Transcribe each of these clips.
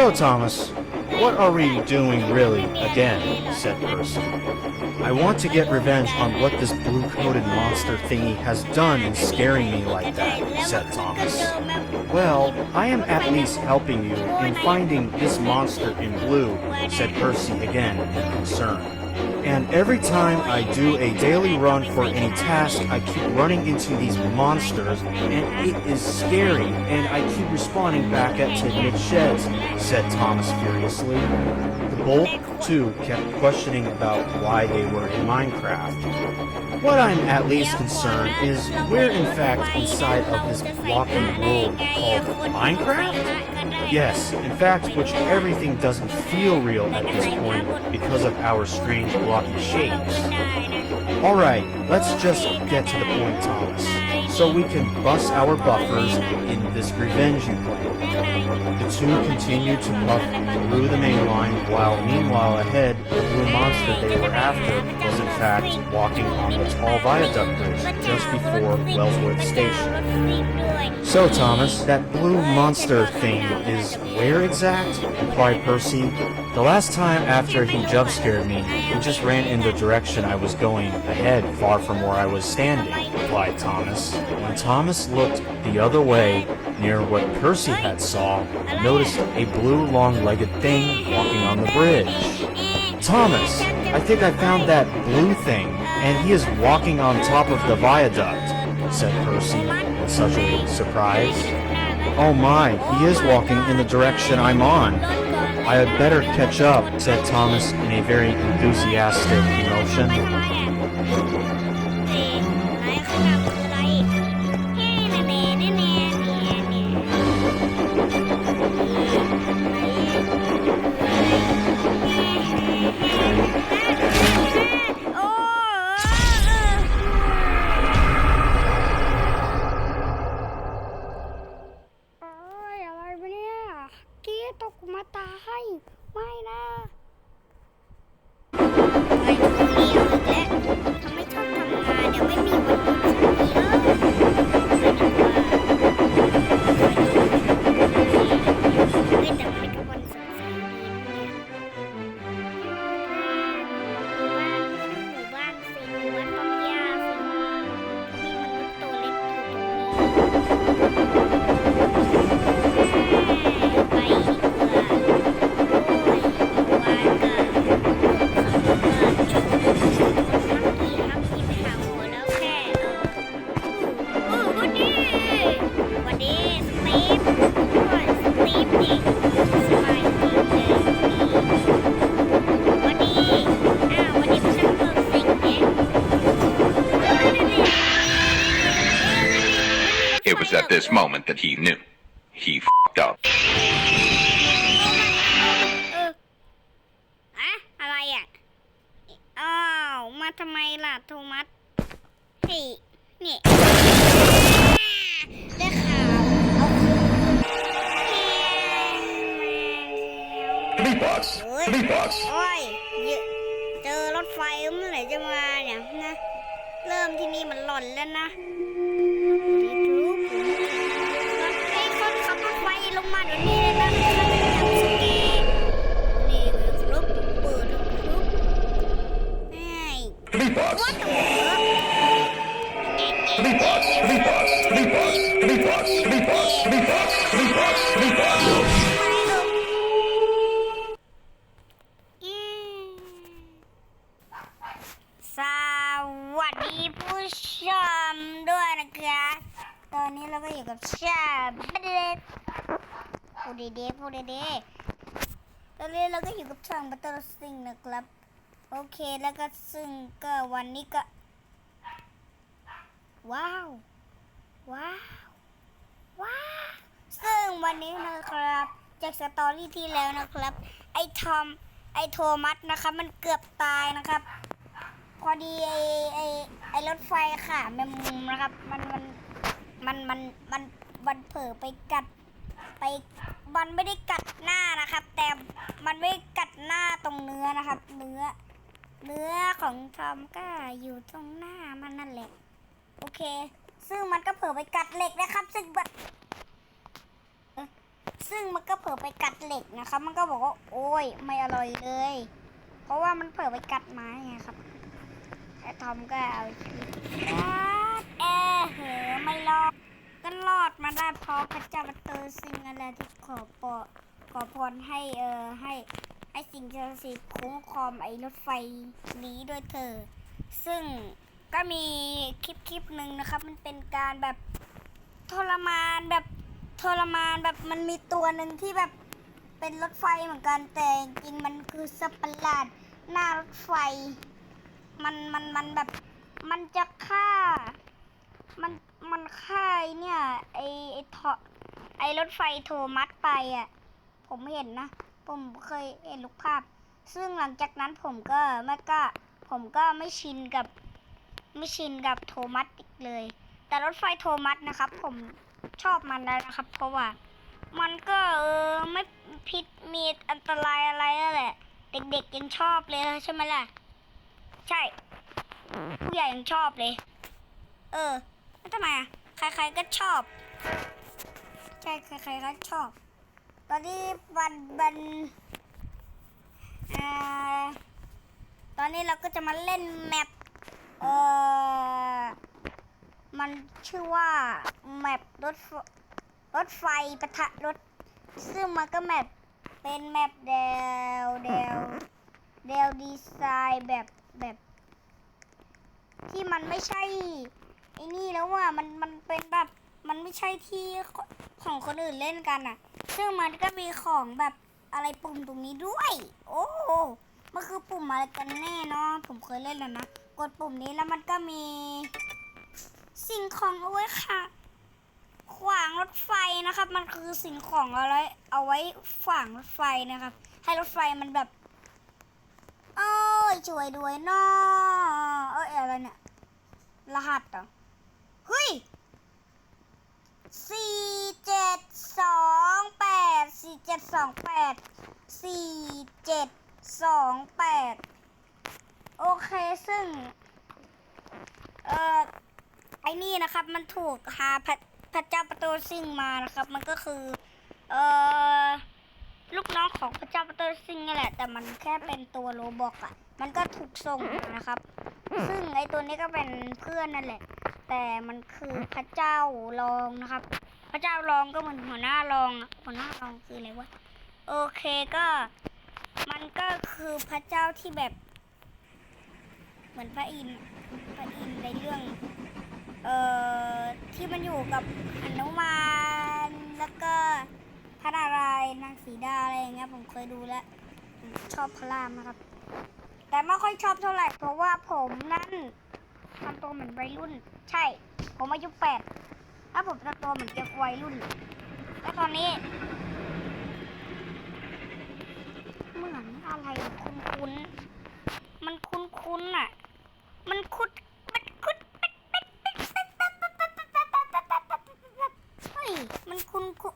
So, Thomas, what are we doing really again? said Percy. I want to get revenge on what this blue coated monster thingy has done in scaring me like that, said Thomas. Well, I am at least helping you in finding this monster in blue, said Percy again in concern. And every time I do a daily run for any task, I keep running into these monsters, and it is scary, and I keep respawning back at Tidmit Sheds, said Thomas furiously. Bolt, too, kept questioning about why they were in Minecraft. What I'm at least concerned is we're in fact inside of this blocky world called Minecraft? Yes, in fact, which everything doesn't feel real at this point because of our strange blocky shapes. Alright, let's just get to the point, Thomas, so we can bust our buffers in this revenge you. The two continued to puff through the main line, while meanwhile ahead, the monster they were after walking on the tall viaduct bridge just before Wellsworth Station. So, Thomas, that blue monster thing is where exact? replied Percy. The last time after he jump scared me, he just ran in the direction I was going ahead, far from where I was standing, replied Thomas. When Thomas looked the other way, near what Percy had saw, noticed a blue long-legged thing walking on the bridge. Thomas, I think I found that blue thing, and he is walking on top of the viaduct, said Percy with such a surprise. Oh my, he is walking in the direction I'm on. I had better catch up, said Thomas in a very enthusiastic emotion. This moment that he knew. He f***ed up. เอออะอะไรอะ อ้าว มาทำไมล่ะโทมัสเฮ้ยนี่ได้ข่าวเอาคืน Three bucks. Three bucks. โอ้ยเยอะเจอรถไฟเมื่อไหร่จะมาเนี่ยนะ เริ่มที่นี่มันหล่อนแล้วนะ Reebok, Reebok, Reebok, Reebok, Reebok, Reebok, Reebok. ดดีๆพูดดีๆตอนนี้เราก็อยู่กับช่างบัตเตอร์ซิงนะครับ โอเคแล้วก็ซึ่งก็วันนี้ก็ ว้าว ว้าว ว้าว ซึ่งวันนี้นะครับ จากสตอรี่ที่แล้วนะครับ ไอ้ทอมไอ้โทมัสนะครับ มันเกือบตายนะครับ พอดีไอ้ไอ้ไอ้รถไฟค่ะแมงมุมนะครับ มันมันมันมันมันมันเผลอไปกัดไป มันไม่ได้กัดหน้านะครับ แต่มันไม่กัดหน้าตรงเนื้อนะครับ เนื้อ เนื้อของทอมก็อยู่ตรงหน้ามันนั่นแหละ โอเค ซึ่งมันก็เผลอไปกัดเหล็กนะครับ ซึ่งแบบซึ่งมันก็เผลอไปกัดเหล็กนะครับ มันก็บอกว่าโอ้ยไม่อร่อยเลย เพราะว่ามันเผลอไปกัดไม้ไงครับไอ้ทอมก็เอาชีวิตรอเออเหอไม่รอด ก็รอดมาได้เพราะพระเจ้าประตูสิ่งอะไรที่ขอปอขอพรให้เออให้ไอ้สิ่งศักดิ์สิทธิ์คุ้มครองไอ้รถไฟนี้ด้วยเธอ ซึ่งก็มีคลิปคลิปหนึ่งนะครับ มันเป็นการแบบทรมานแบบทรมานแบบมันมีตัวหนึ่งที่แบบเป็นรถไฟเหมือนกันแต่จริงมันคือสัปหลาดหน้ารถไฟ มันมันมันแบบมันจะฆ่า มัน มันฆ่าไอ้เนี่ย ไอไอทอไอรถไฟโทมัสไปอะ ผมเห็นนะ ผมเคยเห็นลูกภาพ ซึ่งหลังจากนั้นผมก็ไม่กล้าผมก็ไม่ชินกับ ไม่ชินกับโทมัสอีกเลย แต่รถไฟโทมัสนะครับ ผมชอบมันแล้วนะครับ เพราะว่า มันก็เออไม่พิษมีอันตรายอะไรแล้วแหละ เด็กๆยังชอบเลยใช่ไหมล่ะ ใช่ ผู้ใหญ่ยังชอบเลย เออ ทำไมอะ ใครๆก็ชอบ ใช่ใครๆก็ชอบ ตอนนี้บันบันอ่าตอนนี้เราก็จะมาเล่นแมปเออมันชื่อว่าแมปรถรถไฟปะทะรถ ซึ่งมันก็แมปเป็นแมปเดวเดวเดวดีไซน์แบบแบบ ที่มันไม่ใช่ อ้นี่แล้วว่ามันมันเป็นแบบมันไม่ใช่ที่ของคนอื่นเล่นกันอะ ซึ่งมันก็มีของแบบอะไรปุ่มตรงนี้ด้วย โอ้มันคือปุ่มอะไรกันแน่เนาะผมเคยเล่นแล้วนะ กดปุ่มนี้แล้วมันก็มี สิ่งของเอาไว้ค่ะ ขวางรถไฟนะครับ มันคือสิ่งของอะไรเอาไว้ขวางรถไฟนะครับ ให้รถไฟมันแบบ โอ้ยช่วยด้วยเนาะเอ้ยอะไรเนี่ยรหัสเหรอ เฮ้ยสี่เจ็ดสองแปดสี่เจ็ดสองแปดสี่เจ็ดสองแปดโอเคซึ่ง เอ่อไอ้นี่นะครับ มันถูกหาพระพระเจ้าประตูซิ่งมานะครับ มันก็คือ เอ่อลูกน้องของพระเจ้าประตูซิ่งนี่แหละ แต่มันแค่เป็นตัวโรบอกอะมันก็ถูกส่งมานะครับ ซึ่งไอ้ตัวนี้ก็เป็นเพื่อนนั่นแหละ แต่มันคือพระเจ้ารองนะครับ พระเจ้ารองก็เหมือนหัวหน้ารองหัวหน้ารองคืออะไรวะโอเคก็มันก็คือพระเจ้าที่แบบ เหมือนพระอินทร์พระอินทร์ในเรื่อง เอ่อที่มันอยู่กับหนุมานแล้วก็พระนารายณ์นางสีดาอะไรอย่างเงี้ยผมเคยดูแล้วชอบพระรามนะครับ แต่ไม่ค่อยชอบเท่าไหร่เพราะว่าผมนั่น ทำตัวเหมือนวัยรุ่น ใช่ ผมอายุแปดถ้าผมทำตัวเหมือนเด็กวัยรุ่น แล้วตอนนี้ เหมือนอะไรคุ้นๆมันคุ้นๆอะ มันคุดมันคุดเฮ้ยมันคุ้นคุ้น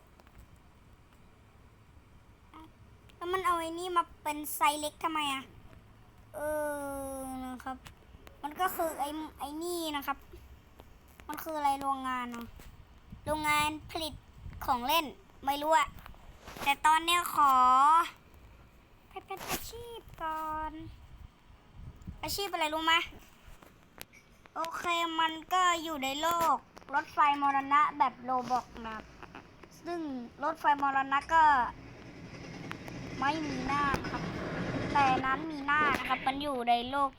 แล้วมันเอาไอ้นี่มาเป็นไซส์เล็กทำไมอะ เออนะครับ มันก็คือไอ้ไอ้นี่นะครับ มันคืออะไรโรงงานเนาะโรงงานผลิตของเล่นไม่รู้อะแต่ตอนเนี้ยขอไปเป็นอาชีพก่อน อาชีพอะไรรู้ไหมโอเคมันก็อยู่ในโลก รถไฟมรณะแบบโลบอกนะครับซึ่งรถไฟมรณะก็ ไม่มีหน้าครับ แต่นั้นมีหน้านะครับ มันอยู่ในโลก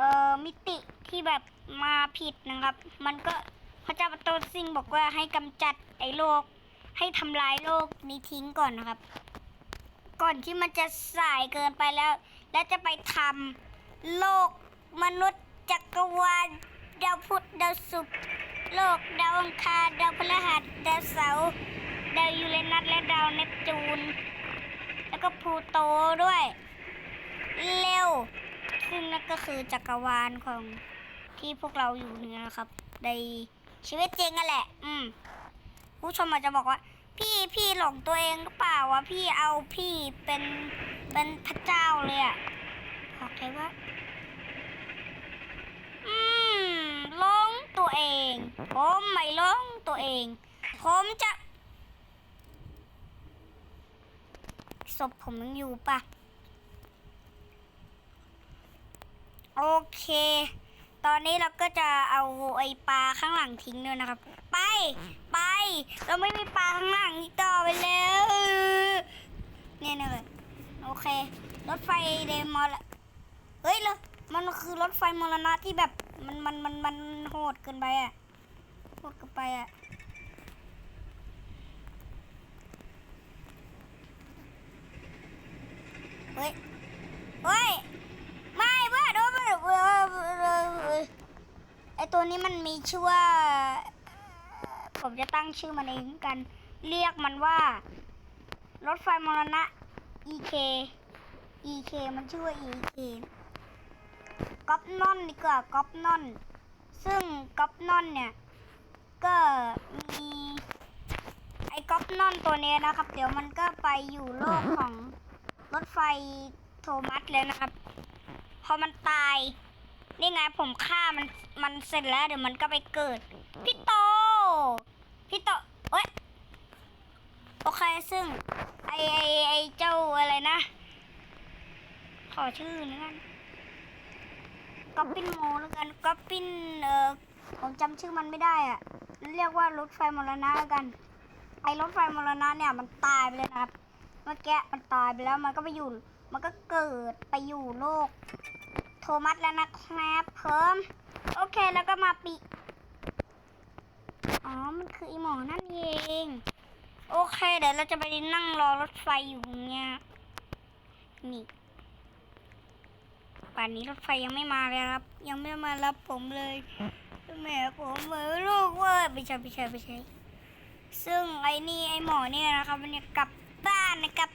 เอ่อมิติที่แบบมาผิดนะครับ มันก็พระเจ้าประตูซิงบอกว่าให้กำจัดไอ้โลก ให้ทำลายโลกนี้ทิ้งก่อนนะครับ ก่อนที่มันจะสายเกินไปแล้ว และจะไปทำโลกมนุษย์จักรวาลดาวพุธดาวศุกร์โลกดาวอังคารดาวพฤหัสดาวเสาร์ดาวยูเรนัสและดาวเนปจูน แล้วก็พลูโตด้วย เร็ว ซึ่งนั่นก็คือจักรวาลของที่พวกเราอยู่เนี่ยนะครับ ในชีวิตจริงนั่นแหละ อืมผู้ชมอาจจะบอกว่า พี่พี่หลงตัวเองหรือเปล่าวะพี่เอาพี่เป็นเป็นพระเจ้าเลยอะบอกเลยว่า อืมหลงตัวเอง ผมไม่หลงตัวเอง ผมจะศพผมยังอยู่ปะ โอเค ตอนนี้เราก็จะเอาไอปลาข้างหลังทิ้งด้วยนะครับ ไป ไป เราไม่มีปลาข้างหลังอีกต่อไปแล้วเนี่ยเลยโอเค รถไฟเดมอลเฮ้ยเลยมันคือรถไฟมรณะที่แบบมันมันมันมันโหดเกินไปอะโหดเกินไปอะเฮ้ย เฮ้ย ไม่เพื่อนโดนมันเออเออเออเออไอตัวนี้มันมีชื่อว่า ผมจะตั้งชื่อมันเองกัน เรียกมันว่า รถไฟมรณะ EK EK มันชื่อว่า EK ก๊อปนอนดีกว่าก๊อปนอน ซึ่งก๊อปนอนเนี่ย ก็มีไอ้ก๊อปนอนตัวเนี้ยนะครับ เดี๋ยวมันก็ไปอยู่โลกของรถไฟโทมัสเลยนะครับ พอมันตาย นี่ไงผมฆ่ามันมันเสร็จแล้วเดี๋ยวมันก็ไปเกิด พี่โต พี่โตเอ้ยโอเคซึ่ง ไอไอไอเจ้าอะไรนะ ขอชื่อหนึงกันก๊อปปินโมแล้วกันก๊อปปินเออผมจำชื่อมันไม่ได้อะเรียกว่ารถไฟมรณะแล้วกัน ไอรถไฟมรณะเนี่ยมันตายไปเลยนะครับ เมื่อกี้มันตายไปแล้วมันก็ไปอยู่ มันก็เกิดไปอยู่โลก โทมัสแล้วนะครับเพิ่มโอเคแล้วก็มาปีอ๋อ มันคือไอหมอนั่นเอง โอเค เดี๋ยวเราจะไปนั่งรอรถไฟอยู่เนี้ยนี่ป่านนี้รถไฟยังไม่มาเลยครับ ยังไม่มารับผมเลยแม่ผมเหมือนลูกเว่าไม่ใช่ไม่ใช่ไม่ใช่ซึ่งไอ้นี่ไอ้หมอเนี่ยนะครับ มันจะกลับบ้านนะครับ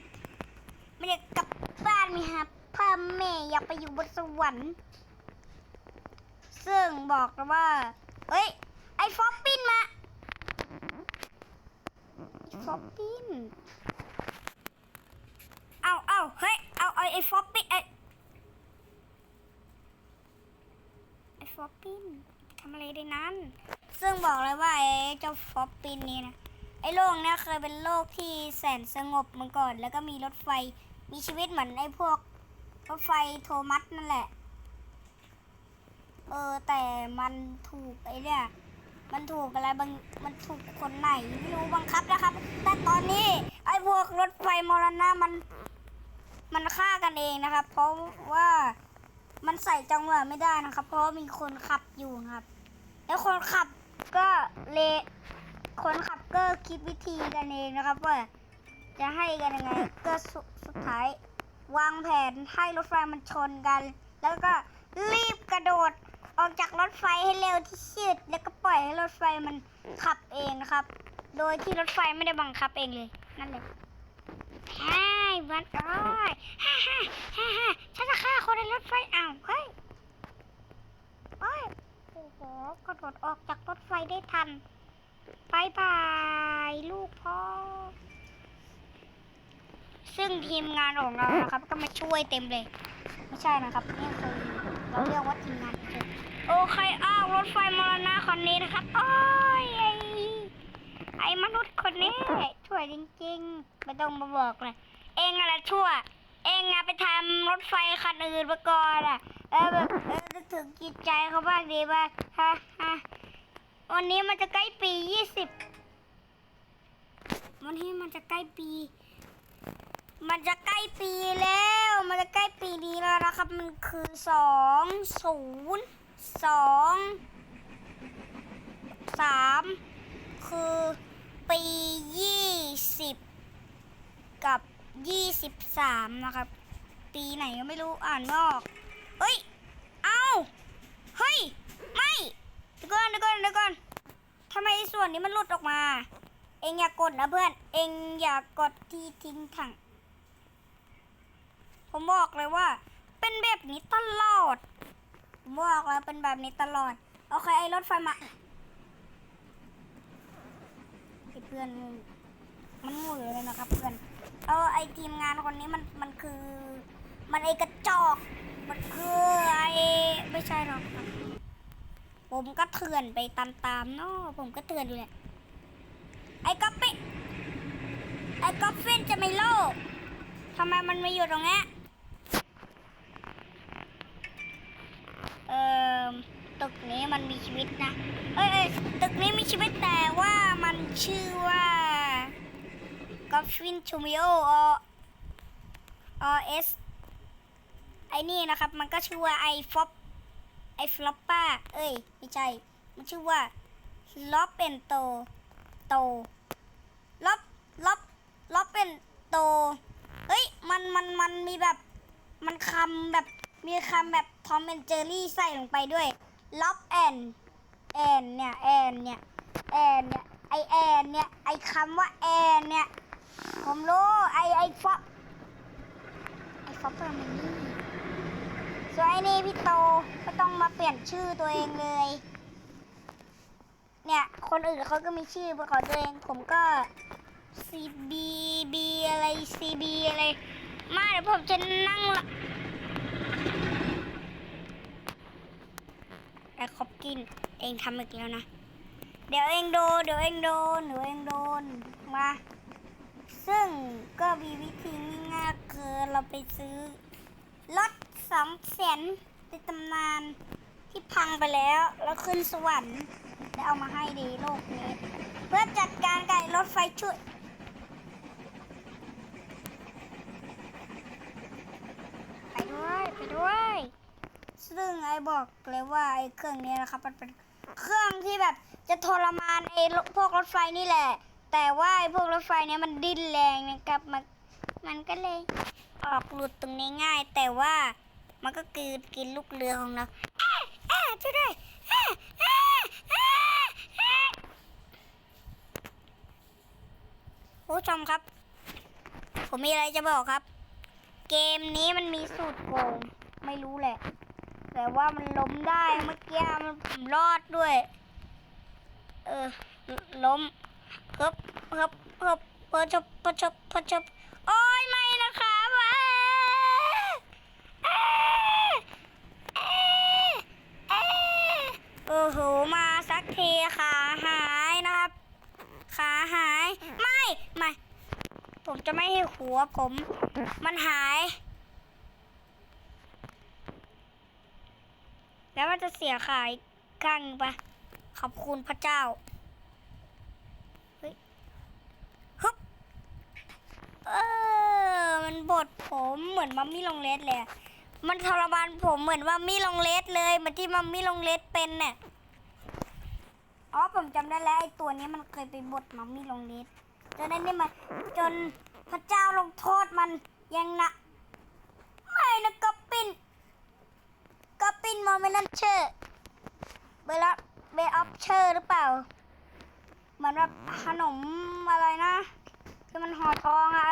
มันจะกลับบ้านมีครับ พ่อแม่อยากไปอยู่บนสวรรค์ซึ่งบอกเลยว่าเฮ้ย ไอ้ฟอปปินมาไอ้ฟอปปินเอาเอาเฮ้ย เอาเอาไอ้ฟอปปินไอ้ไอ้ฟอปปินทำอะไรได้นั้น ซึ่งบอกเลยว่าไอ้เจ้าฟอปปินนี่นะ ไอ้โลกเนี้ยเคยเป็นโลกที่แสนสงบมาก่อน แล้วก็มีรถไฟ มีชีวิตเหมือนไอ้พวก รถไฟโทมัสนั่นแหละ เออ แต่มันถูกไอ้เนี่ย มันถูกอะไรบาง มันถูกคนไหนไม่รู้บังคับนะครับ แต่ตอนนี้ ไอ้พวกรถไฟมรณะมัน มันฆ่ากันเองนะครับ เพราะว่ามันใส่จังหวะไม่ได้นะครับ เพราะว่ามีคนขับอยู่ครับ แล้วคนขับก็เลคนขับก็คิดวิธีกันเองนะครับว่าจะให้กันยังไงก็สุดท้าย วางแผนให้รถไฟมันชนกัน แล้วก็รีบกระโดดออกจากรถไฟให้เร็วที่สุดแล้วก็ปล่อยให้รถไฟมันขับเองนะครับ โดยที่รถไฟไม่ได้บังคับเองเลย นั่นเลยใช่วันร้อยฮ่าฮ่าฮ่าฮ่าฉันจะฆ่าคนในรถไฟอ้าวเฮ้ยเฮ้ยโอ้โหกระโดดออกจากรถไฟได้ทันบายบาย ลูกพ่อ ซึ่งทีมงานของเรานะครับ ก็มาช่วยเต็มเลย ไม่ใช่นะครับนี่คือเราเรียกว่าทีมงานโอเคอ้าวรถไฟมรณะคันนี้นะครับโอ้ยไอไอ้มนุษย์คนนี้ช่วยจริงๆไม่ต้องมาบอกเลยเองอะไรชั่ว เองอะไปทำรถไฟคันอื่นมาก่อนอะเออแบบเออถึงจิตใจเขาบ้างดีป่ะฮะฮะวันนี้มันจะใกล้ปียี่สิบวันนี้มันจะใกล้ปี มันจะใกล้ปีแล้ว มันจะใกล้ปีนี้แล้วนะครับ มันคือสองศูนย์สองสามคือปียี่สิบกับยี่สิบสามนะครับ ปีไหนก็ไม่รู้อ่านไม่ออกเฮ้ย เอาเฮ้ย ไม่เดี๋ยวก่อนเดี๋ยวก่อนเดี๋ยวก่อนทำไมส่วนนี้มันหลุดออกมา เองอย่ากดนะเพื่อน เองอย่ากดที่ทิ้งถัง ผมบอกเลยว่า เป็นแบบนี้ตลอดผมบอกแล้วเป็นแบบนี้ตลอดโอเคไอ้รถไฟมาเพื่อนมันงูเลยนะครับ เพื่อนเออไอทีมงานคนนี้มันมันคือ มันไอกระจอกมันคือไอไม่ใช่หรอกครับผมก็เถื่อนไปตามๆเนาะผมก็เถื่อนอยู่แหละไอ้ก๊อปปี้ไอ้ก๊อปฟินจะไม่โลกทำไมมันมาอยู่ตรงนี้ย เอ่อตึกนี้มันมีชีวิตนะ เอ้ยตึกนี้มีชีวิตแต่ว่ามันชื่อว่ากอปฟินชูมิโออเอสไอ้นี่นะครับ มันก็ชื่อว่าไอฟอปไอฟลอปป้า เอ้ย ไม่ใช่ มันชื่อว่าล็อบเป็นโต โตล็อบล็อบล็อบเป็นโตเอ้ย มัน มัน มันมีแบบ มันคำแบบ มีคำแบบทอมแอนเจอรี่ใส่ลงไปด้วยล็อบแอนแอนเนี่ยแอนเนี่ยแอนเนี่ยไอแอนเนี่ยไอคำว่าแอนเนี่ยผมรู้ไอไอฟอปไอฟอปเป็นมันนี่ส่วนไอนี่พี่โตก็ต้องมาเปลี่ยนชื่อตัวเองเลย เนี่ยคนอื่นเขาก็มีชื่อเป็นของตัวเองผมก็ CB B อะไร CB อะไรมาเดี๋ยวผมจะนั่ง ละไอ้คอบกิน เองทำอีกแล้วนะ เดี๋ยวเองโดนเดี๋ยวเองโดนเดี๋ยวเองโดนมา ซึ่งก็มีวิธีง่ายๆคือเราไปซื้อรถสองแสนในตำนานที่พังไปแล้ว แล้วขึ้นสวรรค์แล้วเอามาให้ดีโลกนี้ เพื่อจัดการกับรถไฟช่วยไปด้วย ไปด้วย ซึ่งไอ้บอกเลยว่าไอ้เครื่องนี้นะครับมันเป็นเครื่องที่แบบจะทรมานไอ้พวกรถไฟนี่แหละ แต่ว่าไอ้พวกรถไฟเนี้ยมันดิ้นแรงนะครับมันมันก็เลยออกหลุดตรงนี้ง่าย แต่ว่ามันก็กลืนกินลูกเรือของเราเอ๊ะเอ๊ะช่วยด้วยเอ๊ะเอ๊ะเอ๊ะเอ๊ะผู้ชมครับ ผมมีอะไรจะบอกครับ เกมนี้มันมีสูตรโกงไม่รู้แหละ แต่ว่ามันล้มได้เมื่อกี้มันผมรอดด้วย เออ ล้มเฮิบเฮิบเฮิบเปิดชบเปิดชบเปิดชบโอ้ยไม่นะครับอะเอ๊ะเอ๊ะเอ๊ะโอ้โหมาสักทีขาหายนะครับ ขาหาย ไม่ ไม่ ผมจะไม่ให้หัวผม มันหาย แล้วมันจะเสียขายข้างหนึ่งปะขอบคุณพระเจ้า เฮ้ยฮึบเออ มันบดผมเหมือนมัมมี่ลงเลสเลย มันทรมานผมเหมือนมัมมี่ลงเลสเลยเหมือนที่มัมมี่ลงเลสเป็นเนี่ย อ๋อผมจำได้แล้วไอ้ตัวนี้มันเคยไปบดมัมมี่ลงเลสจนนั้นนี่มันจนพระเจ้าลงโทษมันยังนะไม่นะกอบ กอบปินมอมเมนันเชอร์เบลเบออฟเชอร์หรือเปล่า เหมือนแบบขนมอะไรนะที่มันห่อทองอะ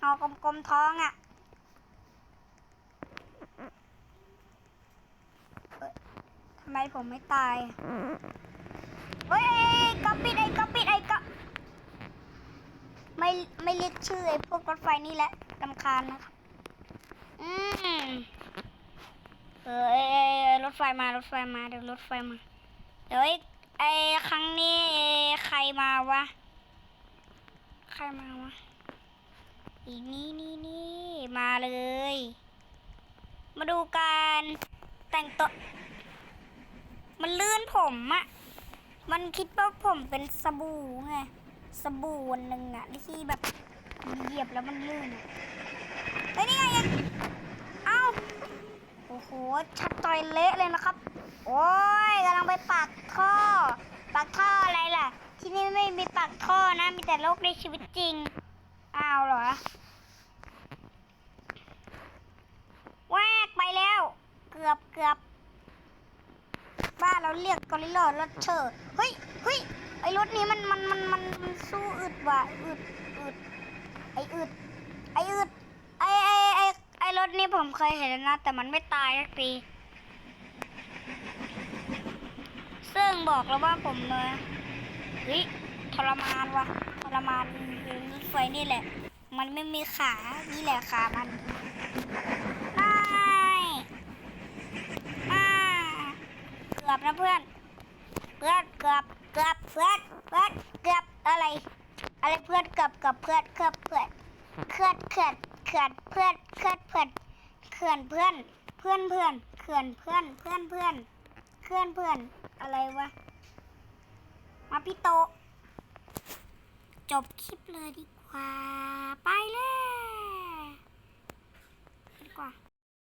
ห่อกลมๆทองอะทำไมผมไม่ตายเฮ้ยก๊อปปิดไอ้ก๊อปปิดไอ้ก๊อปไม่ไม่เรียกชื่อไอ้พวกรถไฟนี่แหละลำคาญนะครับ อืมเออเออรถไฟมารถไฟมาเดี๋ยวรถไฟมา เดี๋ยวไอ้ไอ้ครั้งนี้ใครมาวะ ใครมาวะอีนี่นี่นี่มาเลย มาดูการแต่งตัวมันลื่นผมอะมันคิดว่าผมเป็นสบู่ไงสบู่วันหนึ่งอะที่แบบเหยียบแล้วมันลื่นอะเฮ้ยนี่ไงยังเอ้า โอ้โห ชัดต่อยเละเลยนะครับ โอ้ยกำลังไปปากท่อ ปากท่ออะไรล่ะ ที่นี่ไม่มีปากท่อนะ มีแต่โลกในชีวิตจริง อ้าวเหรอแวกไปแล้ว เกือบเกือบบ้าเราเรียกกอริลลารถเชอร์เฮ้ยเฮ้ยไอรถนี้มันมันมันมันมันสู้อึดว่ะอึดอึดไออึดไออึด รถนี้ผมเคยเห็นนะ แต่มันไม่ตายสักทีซึ่งบอกแล้วว่าผมเลยเฮ้ยทรมานวะทรมานรถไฟนี่แหละ มันไม่มีขา นี่แหละขามันไม่ไม่เกือบนะเพื่อน เพื่อนเกือบเกือบเพื่อนเพื่อนเกือบอะไร อะไรเพื่อนเกือบเกือบเพื่อนเกือบเพื่อนเขื่อนเขื่อน เขื่อนเพื่อนเพื่อนเพื่อนเขื่อนเพื่อนเพื่อนเพื่อนเขื่อนเพื่อนเพื่อนเพื่อนเขื่อนเพื่อนอะไรวะมาพี่โต จบคลิปเลยดีกว่า ไปแล้ว